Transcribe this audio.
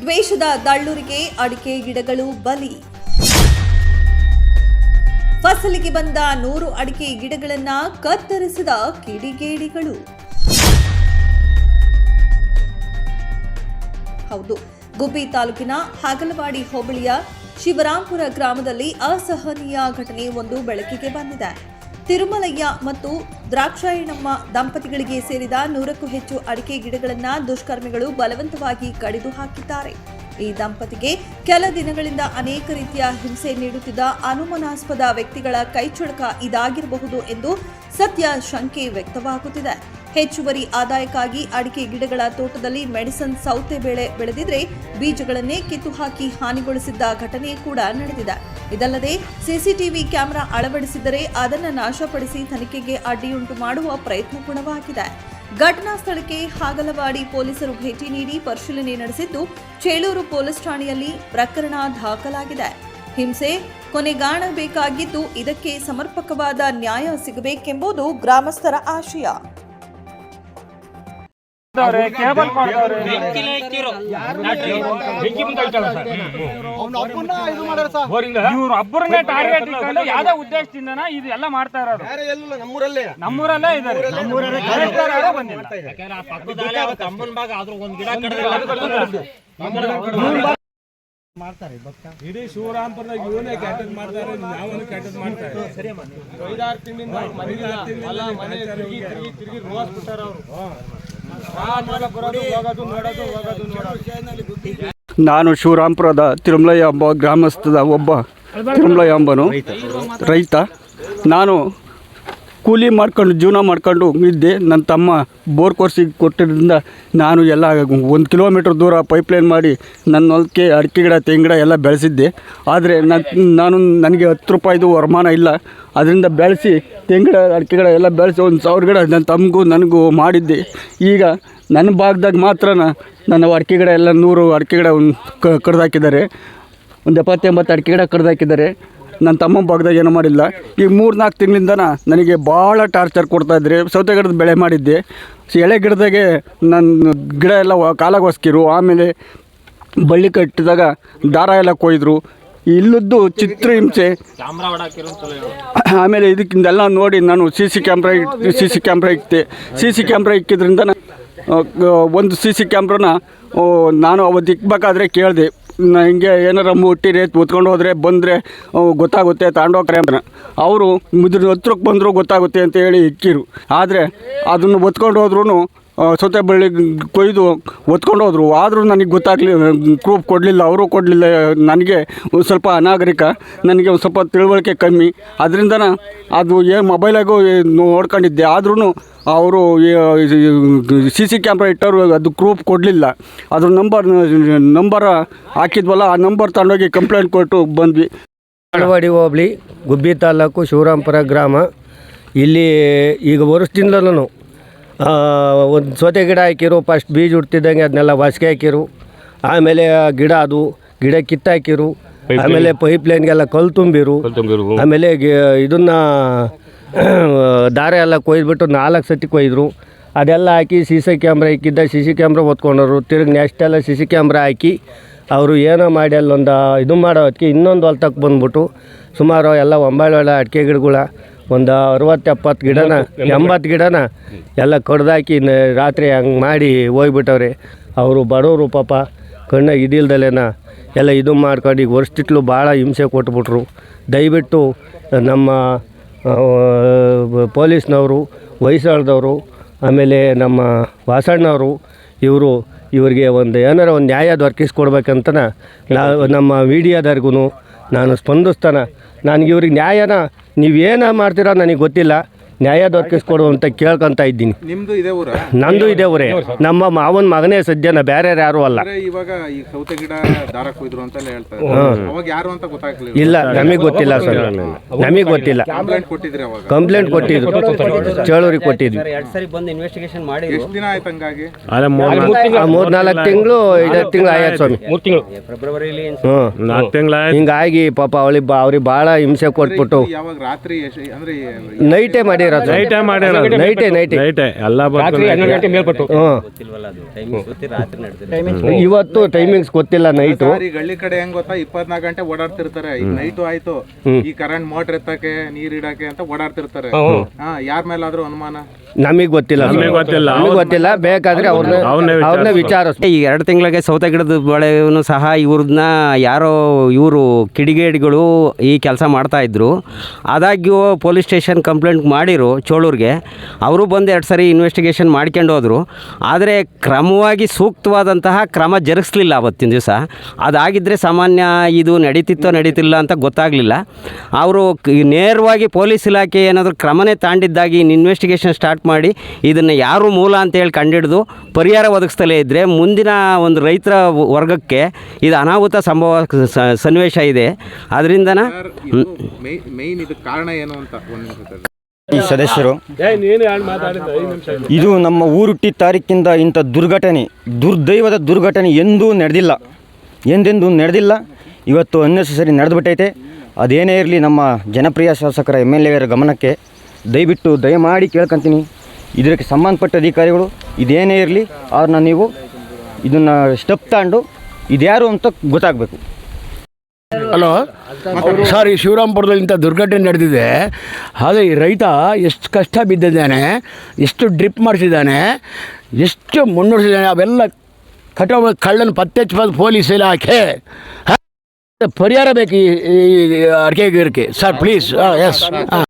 ದ್ವೇಷದ ದಳ್ಳೂರಿಗೆ ಅಡಿಕೆ ಗಿಡಗಳು ಬಲಿ. ಫಸಲಿಗೆ ಬಂದ ನೂರು ಅಡಿಕೆ ಗಿಡಗಳನ್ನ ಕತ್ತರಿಸಿದ ಕಿಡಿಗೇಡಿಗಳು. ಹೌದು, ಗುಬ್ಬಿ ತಾಲೂಕಿನ ಹಾಗಲವಾಡಿ ಹೋಬಳಿಯ ಶಿವರಾಂಪುರ ಗ್ರಾಮದಲ್ಲಿ ಅಸಹನೀಯ ಘಟನೆ ಒಂದು ಬೆಳಕಿಗೆ ಬಂದಿದೆ. ತಿರುಮಲಯ್ಯ ಮತ್ತು ದ್ರಾಕ್ಷಾಯಣಮ್ಮ ದಂಪತಿಗಳಿಗೆ ಸೇರಿದ ನೂರಕ್ಕೂ ಹೆಚ್ಚು ಅಡಿಕೆ ಗಿಡಗಳನ್ನು ದುಷ್ಕರ್ಮಿಗಳು ಬಲವಂತವಾಗಿ ಕಡಿದು ಹಾಕಿದ್ದಾರೆ. ಈ ದಂಪತಿಗೆ ಕೆಲ ದಿನಗಳಿಂದ ಅನೇಕ ರೀತಿಯ ಹಿಂಸೆ ನೀಡುತ್ತಿದ್ದ ಅನುಮಾನಾಸ್ಪದ ವ್ಯಕ್ತಿಗಳ ಕೈಚುಳಕ ಇದಾಗಿರಬಹುದು ಎಂದು ಸದ್ಯ ಶಂಕೆ ವ್ಯಕ್ತವಾಗುತ್ತಿದೆ. ಹೆಚ್ಚುವರಿ ಆದಾಯಕ್ಕಾಗಿ ಅಡಿಕೆ ಗಿಡಗಳ ತೋಟದಲ್ಲಿ ಮೆಡಿಸನ್ ಸೌತೆ ಬೆಳೆ ಬೆಳೆದಿದ್ರೆ ಬೀಜಗಳನ್ನೇ ಕಿತ್ತು ಹಾಕಿ ಹಾನಿಗೊಳಿಸಿದ್ದ ಘಟನೆ ಕೂಡ ನಡೆದಿದೆ. ಇದಲ್ಲದೆ ಸಿಸಿಟಿವಿ ಕ್ಯಾಮೆರಾ ಅಳವಡಿಸಿದರೆ ಅದನ್ನು ನಾಶಪಡಿಸಿ ತನಿಖೆಗೆ ಅಡ್ಡಿಯುಂಟು ಮಾಡುವ ಪ್ರಯತ್ನ ಕೂಡವಾಗಿದೆ ಘಟನಾ ಸ್ಥಳಕ್ಕೆ ಹಾಗಲವಾಡಿ ಪೊಲೀಸರು ಭೇಟಿ ನೀಡಿ ಪರಿಶೀಲನೆ ನಡೆಸಿದ್ದು ಚೇಳೂರು ಪೊಲೀಸ್ ಠಾಣೆಯಲ್ಲಿ ಪ್ರಕರಣ ದಾಖಲಾಗಿದೆ. ಹಿಂಸೆ ಕೊನೆಗಾಣಬೇಕಾಗಿದ್ದು ಇದಕ್ಕೆ ಸಮರ್ಪಕವಾದ ನ್ಯಾಯ ಸಿಗಬೇಕೆಂಬುದು ಗ್ರಾಮಸ್ಥರ ಆಶಯ. ಕೊಡ್ತಾವ್ರೆ, ಕೇಬಲ್ ಕೊಡ್ತಾವ್ರೆ. ಇವ್ರು ಒಬ್ಬರನ್ನೇ ಟಾರ್ಗೆಟ್ ಇಟ್ಕೊಂಡು ಯಾವ್ದೇ ಉದ್ದೇಶದಿಂದನ ಇದು ಎಲ್ಲ ಮಾಡ್ತಾ ಇರೋದು. ನಮ್ಮೂರಲ್ಲೇ. ನಮ್ಮೂರಲ್ಲೇ ಇದಾರೆ ಮಾಡ್ತಾರೆ. ಇಡೀ ಶಿವರಾಂಪುರದಾಗ ಇವನೇ ಮಾಡ್ತಾರೆ ಕ್ಯಾಟನ್ ಮಾಡ್ತಾರೆ ಐದಾರು ತಿಂಗಳಿಂದ ಐದಾರು ತಿಂಗಳಿಂದ ಮನೆ ತಿರುಗಿ ತಿರುಗಿ ತಿರುಗಿ ರೋಸ್ ಬಿಟ್ಟಾರ ಅವರು. ನಾನು ಶಿವರಾಂಪುರದ ತಿರುಮಲಯ್ಯ ಅಂಬ ಗ್ರಾಮಸ್ಥದ ಒಬ್ಬ ತಿರುಮಲಯ್ಯ ಅಂಬನು ರೈತ. ನಾನು ಕೂಲಿ ಮಾಡ್ಕೊಂಡು, ಜೀವನ ಮಾಡ್ಕೊಂಡು ಇದ್ದೆ. ನನ್ನ ತಮ್ಮ ಬೋರ್ ಕೋರ್ಸಿಗೆ ಕೊಟ್ಟಿದ್ದರಿಂದ ನಾನು ಎಲ್ಲ ಒಂದು ಕಿಲೋಮೀಟ್ರ್ ದೂರ ಪೈಪ್ಲೈನ್ ಮಾಡಿ ನನ್ನ ಹೊಲಕ್ಕೆ ಅಡಿಕೆ ಗಿಡ, ತೆಂಗಿನ ಗಿಡ ಎಲ್ಲ ಬೆಳೆಸಿದ್ದೆ. ಆದರೆ ನಾನು ನನಗೆ ಹತ್ತು ರೂಪಾಯಿದು ವರಮಾನ ಇಲ್ಲ. ಅದರಿಂದ ಬೆಳೆಸಿ ತೆಂಗಿನ ಗಿಡ, ಅಡಿಕೆ ಗಿಡ ಎಲ್ಲ ಬೆಳೆಸಿ ಒಂದು ಸಾವಿರ ಗಿಡ ನನ್ನ ತಮ್ಮಗೂ ನನಗೂ ಮಾಡಿದ್ದೆ. ಈಗ ನನ್ನ ಭಾಗದಾಗ ಮಾತ್ರ ನನ್ನ ಅಡಿಕೆ ಗಿಡ ಎಲ್ಲ ನೂರು ಅಡಿಕೆ ಗಿಡ ಒಂದು ಕ ಹಾಕಿದ್ದಾರೆ. ಒಂದು ಎಪ್ಪತ್ತೆಂಬತ್ತು ಅಡಿಕೆ ಗಿಡ ಕಡ್ದು ಹಾಕಿದ್ದಾರೆ. ನನ್ನ ತಮ್ಮ ಭಾಗದಾಗ ಏನೂ ಮಾಡಿಲ್ಲ. ಈ ಮೂರು ನಾಲ್ಕು ತಿಂಗಳಿಂದ ನನಗೆ ಭಾಳ ಟಾರ್ಚರ್ ಕೊಡ್ತಾಯಿದ್ರೆ ಸೌತೆ ಗಿಡದ ಬೆಳೆ ಮಾಡಿದ್ದೆ. ಎಳೆ ಗಿಡದಾಗೆ ನನ್ನ ಗಿಡ ಎಲ್ಲ ಕಾಲಾಗೋಸ್ಕಿರು ಆಮೇಲೆ ಬಳ್ಳಿ ಕಟ್ಟಿದಾಗ ದಾರ ಎಲ್ಲ ಕೊಯ್ದರು. ಇಲ್ಲದ್ದು ಚಿತ್ರ ಹಿಂಸೆ. ಆಮೇಲೆ ಇದಕ್ಕಿಂದೆಲ್ಲ ನೋಡಿ ನಾನು ಸಿ ಸಿ ಕ್ಯಾಮ್ರಾ ಇಟ್ಟು ಸಿ ಸಿ ಕ್ಯಾಮ್ರಾ ಇಕ್ತೆ ಸಿ ಸಿ ಕ್ಯಾಮ್ರಾ ಇಕ್ಕಿದ್ರಿಂದ ಒಂದು ಸಿ ಸಿ ಕ್ಯಾಮ್ರಾನ ನಾನು ಅವತ್ತು ಇಕ್ಬೇಕಾದ್ರೆ ಕೇಳಿದೆ. ನಾ ಹಿಂಗೆ ಏನಾರ ಮುಟ್ಟಿರಿ ಹೊತ್ಕೊಂಡು ಹೋದರೆ ಬಂದರೆ ಗೊತ್ತಾಗುತ್ತೆ ತಗೊಂಡೋಗ್ರೆ ಅಂತ. ಅವರು ಮುದ್ರ ಹತ್ರಕ್ಕೆ ಬಂದರೂ ಗೊತ್ತಾಗುತ್ತೆ ಅಂತ ಹೇಳಿ ಇಕ್ಕಿರು. ಆದರೆ ಅದನ್ನು ಹೊತ್ಕೊಂಡು ಹೋದ್ರೂ ಸೌತೆ ಬಳ್ಳಿ ಕೊಯ್ದು ಹೊತ್ಕೊಂಡು ಹೋದ್ರು. ಆದರೂ ನನಗೆ ಗೊತ್ತಾಗಲಿ ಪ್ರೂಫ್ ಕೊಡಲಿಲ್ಲ, ಅವರು ಕೊಡಲಿಲ್ಲ, ನನಗೆ ಒಂದು ಸ್ವಲ್ಪ ಅನಾಗರಿಕ, ನನಗೆ ಒಂದು ಸ್ವಲ್ಪ ತಿಳುವಳಿಕೆ ಕಮ್ಮಿ. ಅದರಿಂದ ಅದು ಏನು ಮೊಬೈಲಾಗೂ ನೋಡ್ಕೊಂಡಿದ್ದೆ. ಆದ್ರೂ ಅವರು ಸಿ ಸಿ ಕ್ಯಾಮ್ರಾ ಇಟ್ಟವರು ಅದು ಪ್ರೂಫ್ ಕೊಡಲಿಲ್ಲ. ಅದ್ರ ನಂಬರ್ ನಂಬರ್ ಹಾಕಿದ್ವಲ್ಲ, ಆ ನಂಬರ್ ತಗೊಂಡೋಗಿ ಕಂಪ್ಲೇಂಟ್ ಕೊಟ್ಟು ಬಂದ್ವಿ. ಅಳವಾಡಿ ಹೋಬಳಿ, ಗುಬ್ಬಿ ತಾಲೂಕು ಶಿವರಾಂಪುರ ಗ್ರಾಮ. ಇಲ್ಲಿ ಈಗ ವರ್ಷದಿಂದಲೂ ಒಂದು ಸೌತೆ ಗಿಡ ಹಾಕಿರು ಫಸ್ಟ್ ಬೀಜ ಹುಡ್ತಿದ್ದಂಗೆ ಅದನ್ನೆಲ್ಲ ವಾಸಿಗೆ ಹಾಕಿರು. ಆಮೇಲೆ ಗಿಡ ಅದು ಗಿಡ ಕಿತ್ತಾಕಿರು. ಆಮೇಲೆ ಪೈಪ್ ಲೈನ್ಗೆಲ್ಲ ಕಲ್ಲು ತುಂಬಿರು. ಆಮೇಲೆ ಇದನ್ನ ದಾರ ಎಲ್ಲ ಕೊಯ್ದುಬಿಟ್ಟು ನಾಲ್ಕು ಸತಿ ಕೊಯ್ದರು. ಅದೆಲ್ಲ ಹಾಕಿ ಸಿ ಸಿ ಕ್ಯಾಮ್ರಾ ಇಕ್ಕಿದ್ದ ಸಿ ಸಿ ಕ್ಯಾಮ್ರಾ ಓದ್ಕೊಂಡ್ರು ತಿರುಗಿ ನೆಕ್ಸ್ಟ್ ಎಲ್ಲ ಸಿ ಸಿ ಕ್ಯಾಮ್ರಾ ಹಾಕಿ ಅವರು ಏನೋ ಮಾಡಿ ಅಲ್ಲೊಂದು ಇದು ಮಾಡೋದಕ್ಕೆ ಇನ್ನೊಂದು ಹೊಲ್ತಕ್ಕೆ ಬಂದ್ಬಿಟ್ಟು ಸುಮಾರು ಎಲ್ಲ ಒಂಬಾಳೆ ಅಡಿಕೆ ಗಿಡಗಳ ಒಂದು ಅರವತ್ತು ಎಪ್ಪತ್ತು ಗಿಡನ ಎಂಬತ್ತು ಗಿಡನ ಎಲ್ಲ ಕಡ್ದಾಕಿ ರಾತ್ರಿ ಹಂಗೆ ಮಾಡಿ ಹೋಗ್ಬಿಟ್ಟವ್ರಿ. ಅವರು ಬಡವರು ಪಾಪ ಕಣ್ಣ ಇದಿಲ್ದಲೇನ ಎಲ್ಲ ಇದು ಮಾಡ್ಕೊಂಡು ಈಗ ವರ್ಷಿಟ್ಲು ಭಾಳ ಹಿಂಸೆ ಕೊಟ್ಬಿಟ್ರು. ದಯವಿಟ್ಟು ನಮ್ಮ ಪೊಲೀಸ್ನವರು ವಯಸ್ಸಾಳ್ದವರು ಆಮೇಲೆ ನಮ್ಮ ವಾಸಣ್ಣವರು ಇವರು ಇವರಿಗೆ ಒಂದು ಏನಾರ ಒಂದು ನ್ಯಾಯ ದೊರಕಿಸ್ಕೊಡ್ಬೇಕಂತ ನಾವು ನಮ್ಮ ಮೀಡಿಯಾದವ್ರಿಗೂ ನಾನು ಸ್ಪಂದಿಸ್ತಾನೆ. ನನಗೆ ಇವ್ರಿಗೆ ನ್ಯಾಯನ ನೀವೇನ ಮಾಡ್ತೀರೋ ನನಗೆ ಗೊತ್ತಿಲ್ಲ. ನ್ಯಾಯ ದೊರಕಿಸ್ಕೊಡು ಅಂತ ಕೇಳ್ಕೊಂತ ಇದ್ದೀನಿ. ನಿಮ್ದು ಇದೇ ಊರ? ನಂದು ಇದೆ ಊರೇ. ನಮ್ಮ ಮಾವನ ಮಗನೇ ಸದ್ಯನ ಬೇರೆ ಯಾರು ಅಲ್ಲ. ಇವಾಗ ಈ ಸೌತೆ ಗಿಡ ದಾರ ಕೊಯ್ದ್ರು ಅಂತ ಹೇಳ್ತಾರೆ ಅವಾಗ ಯಾರು ಅಂತ ಗೊತ್ತಾಗ್ಲಿಲ್ಲ. ಇಲ್ಲ ನಮಗೆ ಗೊತ್ತಿಲ್ಲ ಸರ್. ನಮಗೆ ಗೊತ್ತಿಲ್ಲ. ಕಂಪ್ಲೇಂಟ್ ಕೊಟ್ಟಿದ್ರಿ ಅವಾಗ. ಕಂಪ್ಲೇಂಟ್ ಕೊಟ್ಟಿದ್ರು. ಚೇಳೂರಿಗೆ ಕೊಟ್ಟಿದ್ವಿ. ಎರಡು ಸರಿ ಬಂದು ಇನ್ವೆಸ್ಟಿಗೇಷನ್ ಮಾಡಿ ಎಷ್ಟ್ ದಿನ ಆಯ್ತು ಹಂಗಾಗಿ? ಮೂರ್ ನಾಲ್ಕು ತಿಂಗಳು. ಐದು ತಿಂಗಳು ಆಯ್ತು ಸ್ವಾಮಿ. ಫೆಬ್ರವರಿಲಿ ಹ್ಞೂ ಹಿಂಗಾಗಿ ಪಾಪ ಅವಳಿ ಬಾ ಅವ್ರಿಗೆ ಭಾಳ ಹಿಂಸೆ ಕೊಟ್ಬಿಟ್ಟು ಯಾವಾಗ ರಾತ್ರಿ ಅಂದ್ರೆ ನೈಟೇ ಮಾಡಿರೋದು ನೈಟೇ ಮಾಡಿರೋದು. ನೈಟೇ ನೈಟೇ ನೈಟೇ ಎಲ್ಲ ನಡೆದಿದೆ ಇವತ್ತು ಟೈಮಿಂಗ್ಸ್ ಗೊತ್ತಿಲ್ಲ ನೈಟು ಸರ್, ಈ ಹಳ್ಳಿ ಕಡೆ ಹೆಂಗ್ ಗೊತ್ತಾ? ಇಪ್ಪತ್ನಾಲ್ಕು ಗಂಟೆ ಓಡಾಡ್ತಿರ್ತಾರೆ. ಈಗ ನೈಟು ಆಯ್ತು. ಈ ಕರೆಂಟ್ ಮೋಟರ್ ಎತ್ತಕ್ಕೆ ನೀರ್ ಇಡಕ್ಕೆ ಅಂತ ಓಡಾಡ್ತಿರ್ತಾರೆ. ಹಾ ಯಾರ ಮೇಲಾದ್ರೂ ಅನುಮಾನ? ನಮಗೆ ಗೊತ್ತಿಲ್ಲ ನಮಗೆ ಗೊತ್ತಿಲ್ಲ. ನಮಗೆ ಗೊತ್ತಿಲ್ಲ. ಬೇಕಾದ್ರೆ ಅವ್ರನ್ನ ಅವ್ರನ್ನೇ ಅವ್ರನ್ನ. ವಿಚಾರಿಸ್ ಈ ಎರಡು ತಿಂಗಳಿಗೆ ಸೌತೆ ಗಿಡದ ಬೆಳೆಯನ್ನು ಸಹ ಇವ್ರನ್ನ ಯಾರೋ ಇವರು ಕಿಡಿಗೇಡಿಗಳು ಈ ಕೆಲಸ ಮಾಡ್ತಾ ಇದ್ರು. ಆದಾಗ್ಯೂ ಪೊಲೀಸ್ ಸ್ಟೇಷನ್ ಕಂಪ್ಲೇಂಟ್ ಮಾಡಿರು ಚೋಳೂರಿಗೆ ಅವರು ಬಂದು ಎರಡು ಸರಿ ಇನ್ವೆಸ್ಟಿಗೇಷನ್ ಮಾಡ್ಕೊಂಡು ಹೋದರು. ಆದರೆ ಕ್ರಮವಾಗಿ ಸೂಕ್ತವಾದಂತಹ ಕ್ರಮ ಜರುಗಿಸ್ಲಿಲ್ಲ ಅವತ್ತಿನ ದಿವಸ. ಅದಾಗಿದ್ದರೆ ಸಾಮಾನ್ಯ ಇದು ನಡೀತಿತ್ತೋ ನಡೀತಿಲ್ಲ ಅಂತ ಗೊತ್ತಾಗಲಿಲ್ಲ. ಅವರು ನೇರವಾಗಿ ಪೊಲೀಸ್ ಇಲಾಖೆ ಏನಾದರೂ ಕ್ರಮನೇ ತಾಂಡಿದ್ದಾಗಿ ಇನ್ವೆಸ್ಟಿಗೇಷನ್ ಸ್ಟಾರ್ಟ್ ಮಾಡಿ ಇದನ್ನು ಯಾರು ಮೂಲ ಅಂತೇಳಿ ಕಂಡಿಡಿದು ಪರಿಹಾರ ಒದಗಿಸ್ತಲೇ ಇದ್ದರೆ ಮುಂದಿನ ಒಂದು ರೈತರ ವರ್ಗಕ್ಕೆ ಇದು ಅನಾಹುತ ಸಂಭವ ಸನ್ನಿವೇಶ ಇದೆ. ಅದರಿಂದನ ಕಾರಣ ಏನು ಅಂತ. ಈ ಸದಸ್ಯರು. ಇದು ನಮ್ಮ ಊರುಟ್ಟಿ ತಾರೀಕಿಂದ ಇಂಥ ದುರ್ಘಟನೆ ದುರ್ದೈವದ ದುರ್ಘಟನೆ ಎಂದೂ ನಡೆದಿಲ್ಲ. ಎಂದೆಂದೂ ನಡೆದಿಲ್ಲ. ಇವತ್ತು ಅನ್ನೆಸರಿ ನಡೆದುಬಿಟ್ಟೈತೆ. ಅದೇನೇ ಇರಲಿ ನಮ್ಮ ಜನಪ್ರಿಯ ಶಾಸಕರ ಎಂ ಎಲ್ ಎರ ಗಮನಕ್ಕೆ. ದಯವಿಟ್ಟು ದಯಮಾಡಿ ಕೇಳ್ಕೊಂತೀನಿ. ಇದಕ್ಕೆ ಸಂಬಂಧಪಟ್ಟ ಅಧಿಕಾರಿಗಳು ಇದೇನೇ ಇರಲಿ ಅವ್ರನ್ನ ನೀವು ಇದನ್ನು ಸ್ಟೆಪ್ ತಗೊಂಡು ಇದ್ಯಾರು ಅಂತ ಗೊತ್ತಾಗಬೇಕು. ಹಲೋ? ಸರ್ ಈ ಶಿವರಾಂಪುರದಲ್ಲಿ ಇಂಥ ದುರ್ಘಟನೆ ನಡೆದಿದೆ. ಹಾಗೆ ಈ ರೈತ ಎಷ್ಟು ಕಷ್ಟ ಬಿದ್ದಿದ್ದಾನೆ ಎಷ್ಟು ಡ್ರಿಪ್ ಮಾಡಿಸಿದ್ದಾನೆ ಎಷ್ಟು ಮುನ್ನಡೆಸಿದ್ದಾನೆ ಅವೆಲ್ಲ ಕಟಾವು ಕಳ್ಳನ ಪತ್ತೆ ಹಚ್ಚಬಾರ್ದು ಪೊಲೀಸ್ ಇಲಾಖೆ. ಹ? ಪರಿಹಾರ ಬೇಕು ಈ ಅಡಿಕೆ ಗಿಡಕ್ಕೆ. ಸರ್ ಪ್ಲೀಸ್ ಎಸ್ ಹಾಂ.